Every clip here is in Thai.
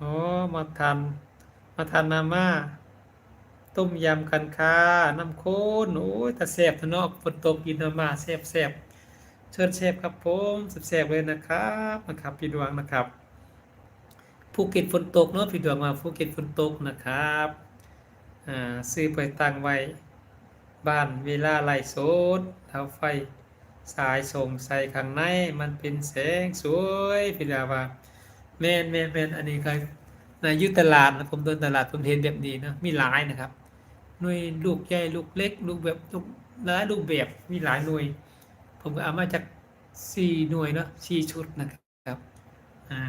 อ๋อ มาทาน มาทานมาม่า ต้มยำกันค่ะน้ำข้นโอ้ยแต่แซ่บทะเนาะฝนตกกินมาม่าแซ่บแซ่บเชิญเชฟครับผมแซ่บๆเลยนะครับนะครับพี่ดวงนะครับภูเก็ตฝนตกเนาะพี่ดวงมาภูเก็ตฝนตกนะครับอ่าซื้อไปตั้งไว้บ้านเวลาไล่สดเท้าไฟสายส่งใส่ข้างในมันเป็นแสงสวยพี่ดาว่า แม่นแม่นแม่นอันนี้ก็ในยุตลาดนะผมเดินตลาดผมเห็นแบบนี้นะมีหลายนะครับหน่วยลูกใหญ่ลูกเล็กลูกแบบลูกหลายลูกแบบมีหลายหน่วย ผมก็เอามาจากสี่หน่วยเนาะสี่ชุดนะครับอ่า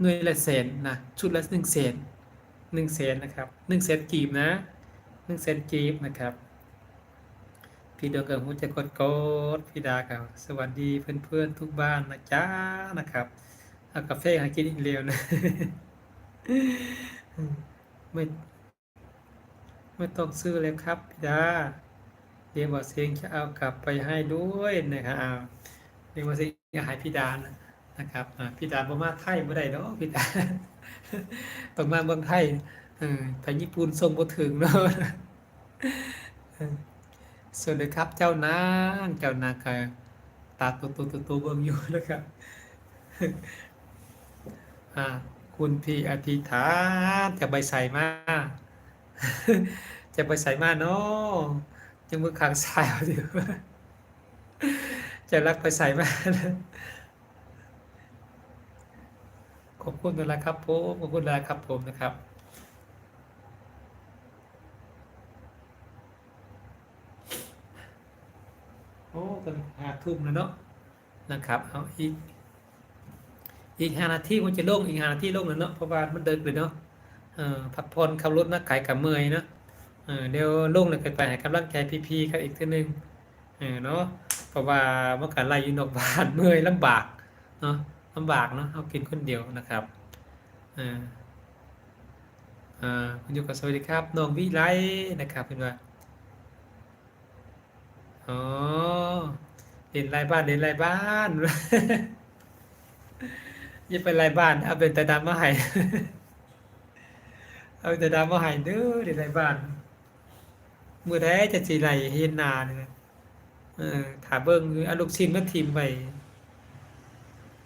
หน่วยละแสนนะชุดละหนึ่งแสนหนึ่งแสนนะครับหนึ่งแสนกีบนะหนึ่งแสนกีบนะครับ พี่ดวงกับหูจะกดกดพี่ดาครับสวัสดีเพื่อนๆทุกบ้านนะจ๊ะนะครับ อากาแฟหากินอีกเร็วนะไม่ไม่ต้องซื้อเลยครับพี่ดาเรียกว่าเสียงจะเอากลับไปให้ด้วยนะครับเรียกว่าเสียงจะหายพี่ดานะนะครับพี่ดาบ่มาไทยบ่ได้เนาะพี่ดาต้องมาเมืองไทยไปญี่ปุ่นส่งบ่ถึงเนาะสวัสดีครับเจ้านางเจ้านางก็ตาโตโตโตโตเบิ่งอยู่นะครับ อ่าคุณพี่อธิษฐานจะไปใส่มา จะไปใส่มาเนาะยังมือข้างซ้ายเอาอยู่จะรักไปใส่มาขอบคุณนะครับผมขอบคุณนะครับผมนะครับโอ้กันหาทุ่มแล้วเนาะนะครับเอาอีก อีกห้านาทีมันจะลงอีกห้านาทีลงแล้วเนาะเพราะว่ามันเดินเลยเนาะเอ่อพักผ่อนขับรถนักขายกับเมยเนาะเดี๋ยวลงเลยไปให้กำลังใจพี่ๆกันอีกทีหนึงเนาะเพราะว่าเมื่อการไล่อยู่นอกบ้านเมยลำบากเนาะลำบากเนาะเอากินคนเดียวนะครับอออ่าคุณอยู่กับสวัสดีครับน้องวิไลนะครับเป็นว่าอ๋อเรียนรายบ้านเรียนรายบ้าน อย่าไปรายบ้านเอาเป็นแต่ดำมาให้เอาแต่ดำมาให้เด้อเรียนรายบ้านมือแท้จะสีไหลเฮ็ดนาเนี่ยเออถาเบิ่งเอาลูกชิ้นมาทิมไว้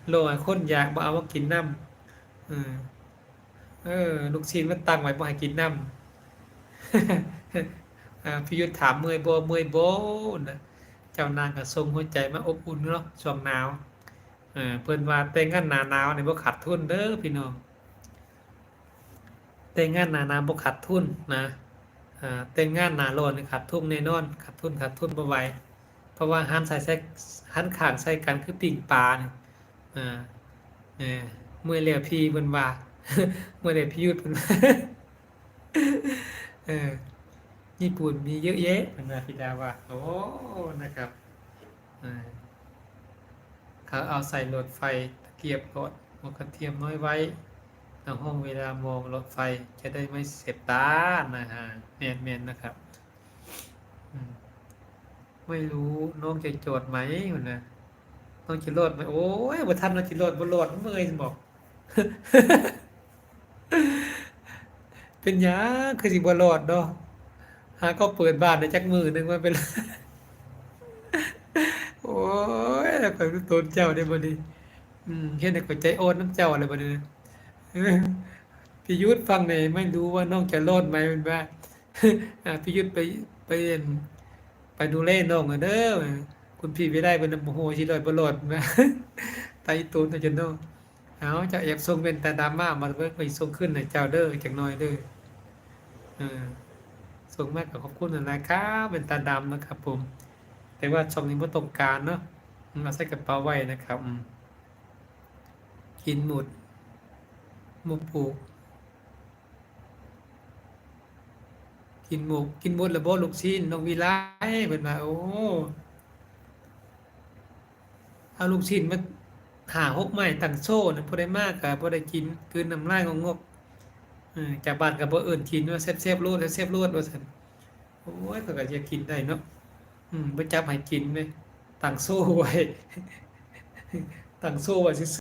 โลให้คนอยากบ่เอามากินน้ำเออเออ ลูกชิ้นมันตั้งไว้บ่ให้กินน้ำพี่ยุทธถามเมื่อยบ่เมื่อยบ่นะเจ้านางก็ส่งหัวใจมาอบอุ่นเนาะช่วงหนาว เออเพิ่นว่าแต่งงานหนาหนาวนี่บ่ขาดทุนเด้อพี่น้องแต่งงานหนาหนาวบ่ขาดทุนนะอ่าแต่งงานหนาร้อนนี่ขาดทุนแน่นอนขาดทุนขาดทุนบ่ไหวเพราะว่าหันใส่ใส่หันข้างใส่กันคือปิ้งปลานี่อ่าเออเมื่อยแล้วพี่เพิ่นว่าเมื่อยแล้วพี่ยุทธเพิ่นว่าเออญี่ปุ่นมีเยอะแยะนะพี่ดาว่า โอ้ นะครับ เขาเอาใส่รถไฟตะเกียบรถมกระเทียมน้อยไว้ในห้องเวลามองรถไฟจะได้ไม่เสียบตานะฮะแมนแมนนะครับ ไม่รู้น้องจะโจทย์ไหมนนะน้องจะโหลดไหมโอ้ยบ่ทันน้องจะโหลดบ่โหลดเมื่อยบอก เป็นยังคือสิบ่โหลดเนาะหาก็เปิดบ้านได้จักมือหนึงมาเป็น ยแล้วข่อยรู้ตนเจ้าได้บ่ดีอืมเฮ็ดให้ข่อยใจอ่อนน้ำเจ้าอะไรบ่ดีพี่ยุทธฟังหน่อยไม่รู้ว่าน้องจะรอดไหมเป็นว่าพี่ยุทธไปไปเรียนไปดูแลน้องอะเด้อคุณพี่ไม่ได้เป็นโมโหสิรอดบ่รอดมาไตตูนจนเนเอาจะอยากส่งเป็นแต่ดราม่ามาเบิ่งไปส่งขึ้นให้เจ้าเด้อจักหน่อยเด้อเออส่งมากกับขอบคุณนะครับเป็นตาดำนะครับผม แต่ว่าช่องนี้ไม่ตรงการเนาะ มาใส่กระเป๋าไว้นะครับกินหมุดมูปลูกกินหมูกินหมดแล้วบ่ลูกชิ้นน้องวิไลเป็นมาโอ้เอาลูกชิ้นมาหาหกไม้ตั้งโซ่นะพอได้มากกับพอได้กินคืนน้ำลายงงกจากบ้านกับบ่เอิ้นกินว่าแซ่บๆโลดแซ่บๆโลดว่าซั่นโอ้ยก็ก็จะกินได้เนาะอืมบ่จับให้กินเด้ ตั้งสู้ไว้ตั้งสู้ไว้